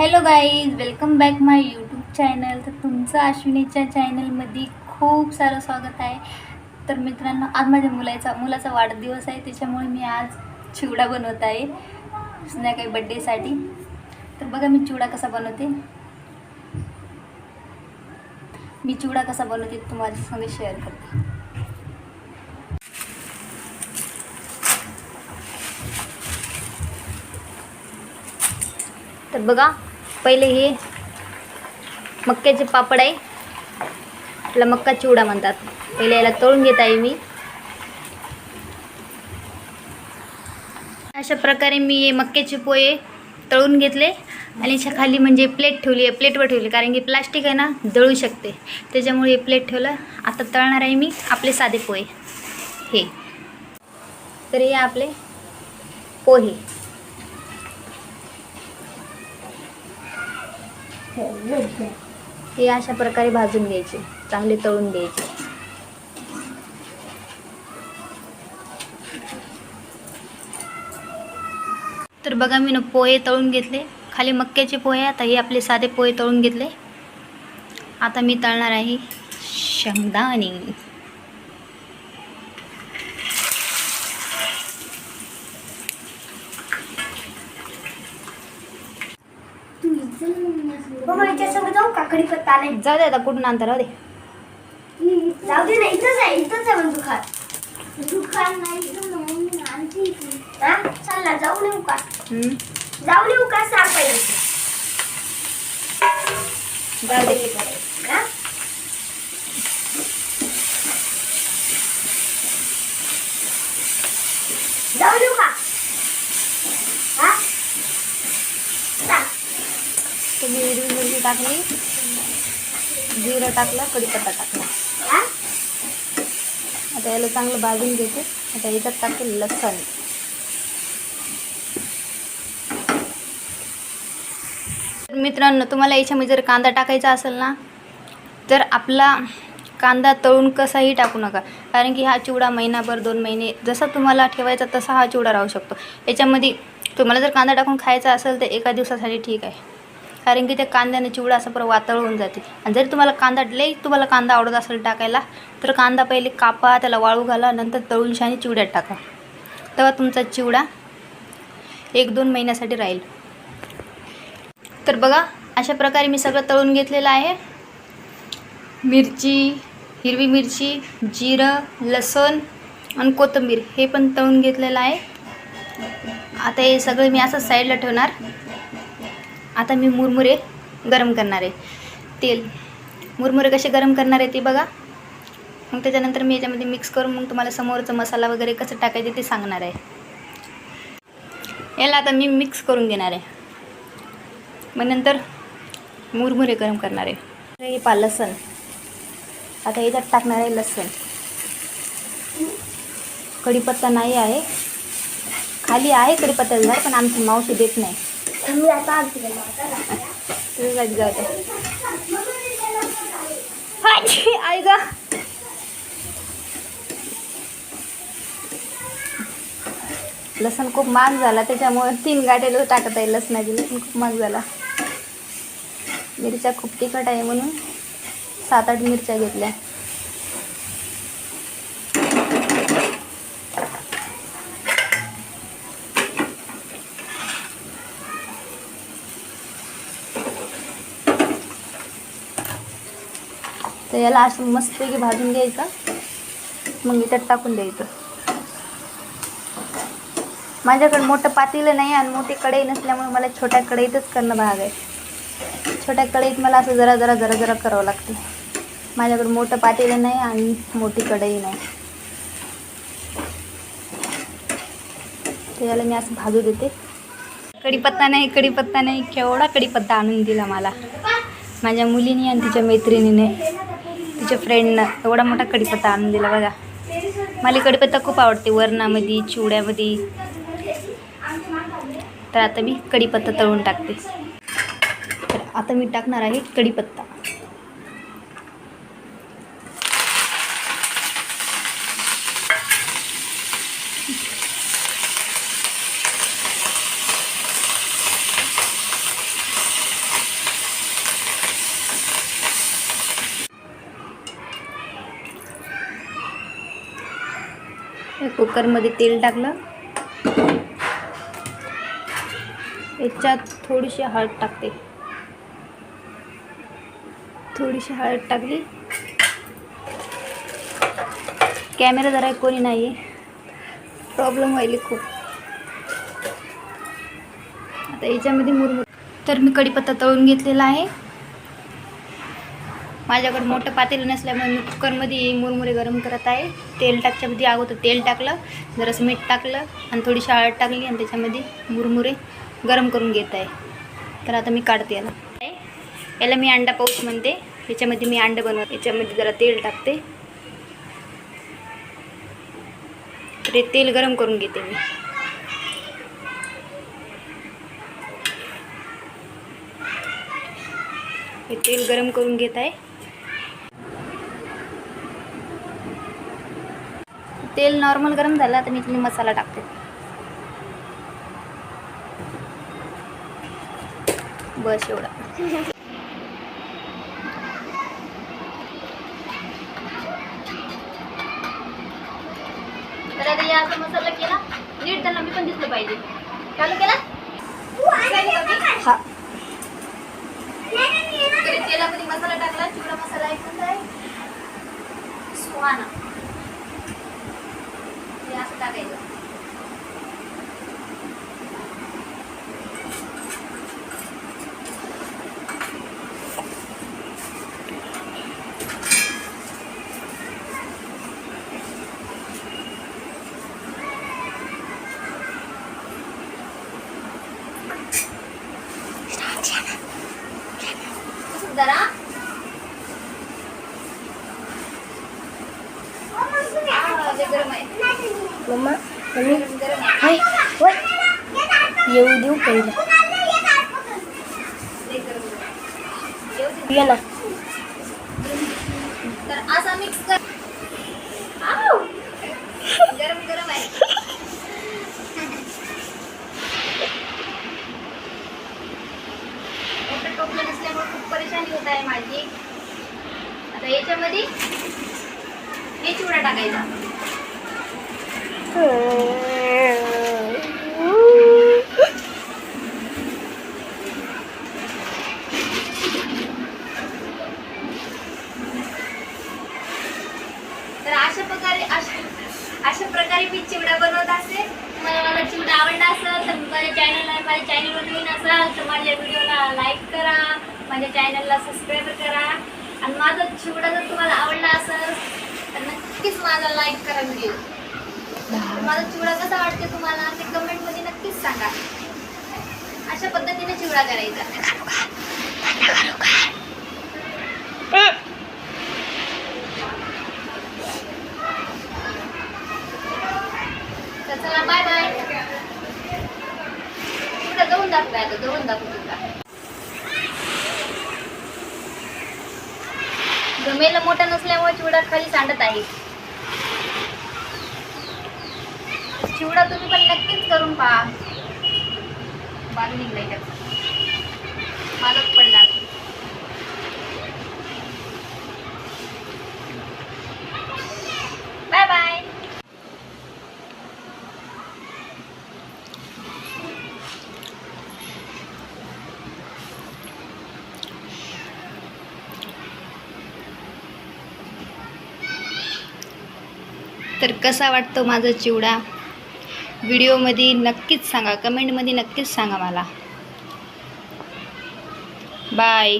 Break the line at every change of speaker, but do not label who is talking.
Hello guys welcome back my YouTube channel तर तुमचं अश्विनीच्या चॅनलमध्ये खूप सारं स्वागत आहे. तर मित्रांनो आज माझ्या मुलाचा मुलाचा वाढदिवस आहे. त्याच्यामुळे मी आज चिवडा बनवत आहे. संध्याकाळी बड्डेसाठी तर बघा मी चिवडा कसा बनवते. मी चिवडा कसा बनवते तुम्हाला संग शेअर करते. तर बघा पहिले हे मक्याचे पापड आहे. त्याला मक्का चिवडा म्हणतात. पहिले याला तळून घेत आहे मी. अशा प्रकारे मी हे मक्याचे पोहे तळून घेतले आणि याच्या खाली म्हणजे प्लेट ठेवली आहे. प्लेटवर ठेवली कारण की प्लास्टिक आहे ना जळू शकते. त्याच्यामुळे हे प्लेट ठेवलं. आता तळणार आहे मी आपले साधे पोहे. हे. तर हे आपले पोहे. हो, हे अशा प्रकारे भाजून घ्यायचे. चांगले तळून घ्यायचे. तर बघा मी ना पोहे तळून घेतले. खाली मक्याचे पोहे आता हे आपले साधे पोहे तळून घेतले. आता मी तळणार आहे शेंगदाणे.
मग जाऊ का? कडीपत्ता नाही
जाऊ दे आता कुठून आणता राहू दे.
जाऊ दे ना इथंच आहे इथंच आहे मग दुकान दुकान नाही इथं मम्मी आणते इथून. हा? चला जाऊ येऊ का?
हम्म,
जाऊ येऊ का सांग पहिले
जाऊ दे
हा? जाऊ येऊ का? हा?
तुम्ही हिरवी मिरची टाकली जिरं टाकलं कढीपत्ता टाकला. आता याला चांगलं भाजून घ्यायचं आता याच्यात टाकेल लसण. तर मित्रांनो तुम्हाला याच्यामध्ये जर कांदा टाकायचा असेल ना तर आपला कांदा तळून कसाही टाकू नका. कारण की हा चिवडा महिनाभर दोन महिने जसा तुम्हाला ठेवायचा तसा हा चिवडा राहू शकतो. याच्यामध्ये तुम्हाला जर कांदा टाकून खायचा असेल तर एका दिवसासाठी ठीक आहे. कारण की त्या कांद्याने चिवडा असं परत वातळ होऊन जाते. आणि जरी तुम्हाला कांदा लई तुम्हाला कांदा आवडत असेल टाकायला तर कांदा पहिले कापा त्याला वाळू घाला नंतर तळून शानी चिवड्यात टाका. तेव्हा तुमचा चिवडा एक दोन महिन्यासाठी राहील. तर बघा अशा प्रकारे मी सगळं तळून घेतलेलं आहे. मिरची हिरवी मिरची जिरं लसूण आणि कोथिंबीर हे पण तळून घेतलेलं आहे. आता हे सगळं मी असं साईडला ठेवणार. आता मी मुरमुरे गरम करणार आहे. तेल. मुरमुरे कसे गरम करणार आहे ते बघा. मग त्याच्यानंतर मी याच्यामध्ये मिक्स करून मग तुम्हाला समोरचा मसाला वगैरे कसं टाकायचं ते सांगणार आहे. याला आता मी मिक्स करून घेणार आहे. मग नंतर मुरमुरे गरम करणार आहे. हे पा लसण. आता याच्यात टाकणार आहे लसण. कढीपत्ता नाही आहे. खाली आहे कढीपत्ता झाड पण आमची मावशी देत नाही.
मी आता आणते त्याला
आई ग. लसण खूप महाग झाला त्याच्यामुळे तीन गाठे टाकत आहे लसणाची लसण खूप महाग झाला. मिरच्या खूप तिखट आहे म्हणून सात आठ मिरच्या घेतल्या. तर याला असं मस्तपैकी भाजून घ्यायचं. मग इथं टाकून द्यायचं. माझ्याकडे मोठं पातेलं नाही आणि मोठी कढई नसल्यामुळे मला छोट्या कढईतच करणं भाग आहे. छोट्या कढईत मला असं जरा जरा जरा जरा करावं लागते. माझ्याकडे मोठं पातेलं नाही आणि मोठी कढई नाही. तर याला मी असं भाजू देते. कढीपत्ता नाही कढीपत्ता नाही केवढा कढीपत्ता आणून दिला मला. माझ्या मुलीने आणि तिच्या मैत्रिणीने. तिच्या फ्रेंडनं एवढा मोठा कढीपत्ता आणून दिला बघा. मला कढीपत्ता खूप आवडते वरणामध्ये चिवड्यामध्ये. तर आता मी कढीपत्ता तळून टाकते. तर आता मी टाकणार आहे कढीपत्ता कुकरमध्ये तेल टाकलं. याच्यात थोडीशी हळद टाकते. थोडीशी हळद टाकली. कॅमेरा जरा कोणी नाही आहे प्रॉब्लेम व्हायले खूप. आता याच्यामध्ये मुरमुर तर मी कढीपत्ता तळून घेतलेला आहे. माझ्याकडे मोठं पातेलं नसल्यामुळे मी कुकरमध्ये मुरमुरे गरम करत आहे. तेल टाकच्यामध्ये अगोदर तेल टाकलं जरासं मीठ टाकलं आणि थोडीशी हळद टाकली आणि त्याच्यामध्ये मुरमुरे गरम करून घेत आहे. तर आता मी काढते याला. याला मी अंडा पाऊस म्हणते. याच्यामध्ये मी अंडं बनवते. याच्यामध्ये जरा तेल टाकते. तर हे तेल गरम करून घेते मी. हे तेल गरम करून घेत आहे. तेल नॉर्मल गरम झालं आता मी इथली मसाला टाकते. बस एवढा. तर आता या असा मसाला केला नीट त्यांना मी पण दिसलं पाहिजे. चालू केला? हा. तरी तेलामध्ये मसाला टाकला चिवडा मसाला आहे. सुहाना. हे असं टाकायचं असं जरा हा, ते गरम आहे
मम्मा.
गरम गरम आहे.
येऊ देऊ पहिलं. ये ना.
तर असा मिक्स कर! गरम गरम आहे. खूप परेशानी होत आहे माझी. आता याच्यामध्ये हे चिवडा टाकायचा. तर अशा प्रकारे अशा अशा प्रकारे मी चिवडा बनवत असते तुम्हाला मला चिवडा आवडला असेल तर माझ्या चॅनलला माझ्या चॅनलवर नवीन असाल तर माझ्या व्हिडिओला लाईक करा माझ्या चॅनलला सबस्क्राईब करा. आणि माझा चिवडा जर तुम्हाला आवडला असेल तर नक्कीच माझा लाईक करा व्हिडिओ माझा चिवडा कसा वाटते तुम्हाला ते कमेंटमध्ये नक्कीच सांगा. अशा पद्धतीने चिवडा करायचा. तर चला बाय बाय चिवडा जवळून दाखवूया आता जवळून दाखवू गमेला मोठा नसल्यामुळे चिवडा खाली सांडत आहे. चिवडा तुम्ही पण नक्कीच करून पहा. बाजू निघलाय त्याचा मालक पडला बाय बाय तर कसा वाटतो माझा चिवडा? व्हिडिओमध्ये नक्कीच सांगा कमेंटमध्ये नक्कीच सांगा मला. बाय.